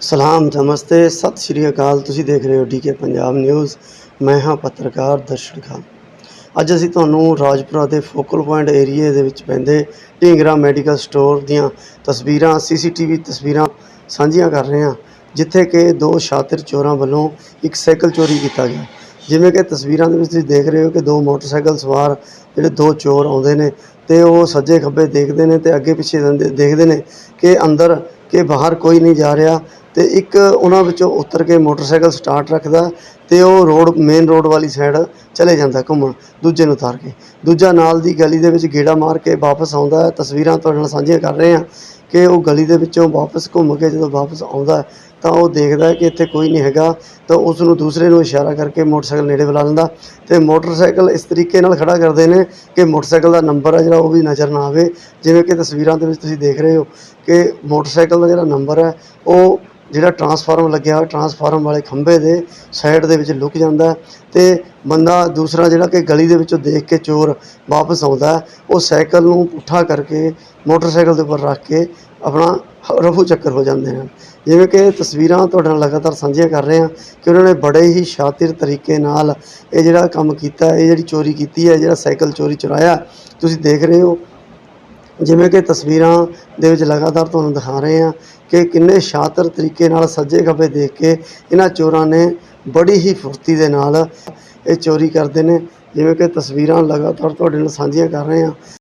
ਸਲਾਮ, ਨਮਸਤੇ, ਸਤਿ ਸ਼੍ਰੀ ਅਕਾਲ। ਤੁਸੀਂ ਦੇਖ ਰਹੇ ਹੋ ਡੀਕੇ ਪੰਜਾਬ ਨਿਊਜ਼। ਮੈਂ ਹਾਂ ਪੱਤਰਕਾਰ ਦਰਸ਼ਨ ਖਾਨ। ਅੱਜ ਅਸੀਂ ਤੁਹਾਨੂੰ ਰਾਜਪੁਰਾ ਦੇ ਫੋਕਲ ਪੁਆਇੰਟ ਏਰੀਏ ਦੇ ਵਿੱਚ ਪੈਂਦੇ ਢੀਂਗਰਾ ਮੈਡੀਕਲ ਸਟੋਰ ਦੀਆਂ ਤਸਵੀਰਾਂ, ਸੀਸੀਟੀਵੀ ਤਸਵੀਰਾਂ ਸਾਂਝੀਆਂ ਕਰ ਰਹੇ ਹਾਂ, ਜਿੱਥੇ ਕਿ ਦੋ ਸ਼ਾਤਿਰ ਚੋਰਾਂ ਵੱਲੋਂ ਇੱਕ ਸਾਈਕਲ ਚੋਰੀ ਕੀਤਾ ਗਿਆ। ਜਿਵੇਂ ਕਿ ਤਸਵੀਰਾਂ ਦੇ ਵਿੱਚ ਤੁਸੀਂ ਦੇਖ ਰਹੇ ਹੋ ਕਿ ਦੋ ਮੋਟਰਸਾਈਕਲ ਸਵਾਰ, ਜਿਹੜੇ ਦੋ ਚੋਰ ਆਉਂਦੇ ਨੇ ਤੇ ਉਹ ਸੱਜੇ ਖੱਬੇ ਦੇਖਦੇ ਨੇ ਤੇ ਅੱਗੇ ਪਿੱਛੇ ਜਾਂਦੇ- ਦੇਖਦੇ ਨੇ ਕਿ ਅੰਦਰ ਕਿ ਬਾਹਰ ਕੋਈ ਨਹੀਂ ਜਾ ਰਿਹਾ ਤੇ ਇੱਕ ਉਹਨਾਂ ਵਿੱਚੋਂ ਉਤਰ ਕੇ ਮੋਟਰਸਾਈਕਲ ਸਟਾਰਟ ਰੱਖਦਾ ਤੇ ਉਹ ਰੋਡ ਮੇਨ ਰੋਡ ਵਾਲੀ ਸਾਈਡ ਚਲੇ ਜਾਂਦਾ ਘੁੰਮਣ, ਦੂਜੇ ਨੂੰ ਉਤਾਰ ਕੇ। ਦੂਜਾ ਨਾਲ ਦੀ ਗਲੀ ਦੇ ਵਿੱਚ ਗੇੜਾ ਮਾਰ ਕੇ ਵਾਪਸ ਆਉਂਦਾ ਤਸਵੀਰਾਂ ਤੁਹਾਡੇ ਨਾਲ ਸਾਂਝੀਆਂ ਕਰ ਰਹੇ ਹਾਂ ਕਿ ਉਹ ਗਲੀ ਦੇ ਵਿੱਚੋਂ ਵਾਪਸ ਘੁੰਮ ਕੇ ਜਦੋਂ ਵਾਪਸ ਆਉਂਦਾ ਤਾਂ ਉਹ ਦੇਖਦਾ ਕਿ ਇੱਥੇ ਕੋਈ ਨਹੀਂ ਹੈਗਾ, ਤਾਂ ਉਸ ਨੂੰ ਦੂਸਰੇ ਨੂੰ ਇਸ਼ਾਰਾ ਕਰਕੇ ਮੋਟਰਸਾਈਕਲ ਨੇੜੇ ਬੁਲਾ ਲੈਂਦਾ। ਤੇ ਮੋਟਰਸਾਈਕਲ ਇਸ ਤਰੀਕੇ ਨਾਲ ਖੜਾ ਕਰਦੇ ਨੇ ਕਿ ਮੋਟਰਸਾਈਕਲ ਦਾ ਨੰਬਰ ਹੈ ਜਿਹੜਾ ਉਹ ਵੀ ਨਜ਼ਰ ਨਾ ਆਵੇ। ਜਿਵੇਂ ਕਿ ਤਸਵੀਰਾਂ ਦੇ ਵਿੱਚ ਤੁਸੀਂ ਦੇਖ ਰਹੇ ਹੋ ਕਿ ਮੋਟਰਸਾਈਕਲ ਦਾ ਜਿਹੜਾ ਨੰਬਰ ਹੈ, ਉਹ ਜਿਹੜਾ ਟਰਾਂਸਫਾਰਮ ਲੱਗਿਆ ਹੋਇਆ ਟਰਾਂਸਫਾਰਮ ਵਾਲੇ ਖੰਭੇ ਦੇ ਸਾਈਡ ਦੇ ਵਿੱਚ ਲੁਕ ਜਾਂਦਾ ਹੈ ਤੇ ਬੰਦਾ ਦੂਸਰਾ ਜਿਹੜਾ ਕਿ ਗਲੀ ਦੇ ਵਿੱਚੋਂ ਦੇਖ ਕੇ ਚੋਰ ਵਾਪਸ ਆਉਂਦਾ ਉਹ ਸਾਈਕਲ ਨੂੰ ਪੁੱਠਾ ਕਰਕੇ ਮੋਟਰਸਾਈਕਲ ਦੇ ਉੱਪਰ ਰੱਖ ਕੇ ਆਪਣਾ ਰਫੂ ਚੱਕਰ ਹੋ ਜਾਂਦੇ ਹਨ। ਜਿਵੇਂ ਕਿ ਤਸਵੀਰਾਂ ਤੁਹਾਡੇ ਨਾਲ ਲਗਾਤਾਰ ਸਾਂਝੀਆਂ ਕਰ ਰਹੇ ਹਾਂ ਕਿ ਉਹਨਾਂ ਨੇ ਬੜੇ ਹੀ ਸ਼ਾਤਿਰ ਤਰੀਕੇ ਨਾਲ ਇਹ ਜਿਹੜਾ ਕੰਮ ਕੀਤਾ, ਇਹ ਜਿਹੜੀ ਚੋਰੀ ਕੀਤੀ ਹੈ, ਜਿਹੜਾ ਸਾਈਕਲ ਚੋਰੀ ਚੁਰਾਇਆ, ਤੁਸੀਂ ਦੇਖ ਰਹੇ ਹੋ ਜਿਵੇਂ ਕਿ ਤਸਵੀਰਾਂ ਦੇ ਵਿੱਚ ਲਗਾਤਾਰ ਤੁਹਾਨੂੰ ਦਿਖਾ ਰਹੇ ਹਾਂ ਕਿ ਕਿੰਨੇ ਸ਼ਾਤਰ ਤਰੀਕੇ ਨਾਲ ਸੱਜੇ ਖੱਬੇ ਦੇਖ ਕੇ ਇਹਨਾਂ ਚੋਰਾਂ ਨੇ ਬੜੀ ਹੀ ਫੁਰਤੀ ਦੇ ਨਾਲ ਇਹ ਚੋਰੀ ਕਰਦੇ ਨੇ। ਜਿਵੇਂ ਕਿ ਤਸਵੀਰਾਂ ਲਗਾਤਾਰ ਤੁਹਾਡੇ ਨਾਲ ਸਾਂਝੀਆਂ ਕਰ ਰਹੇ ਹਾਂ।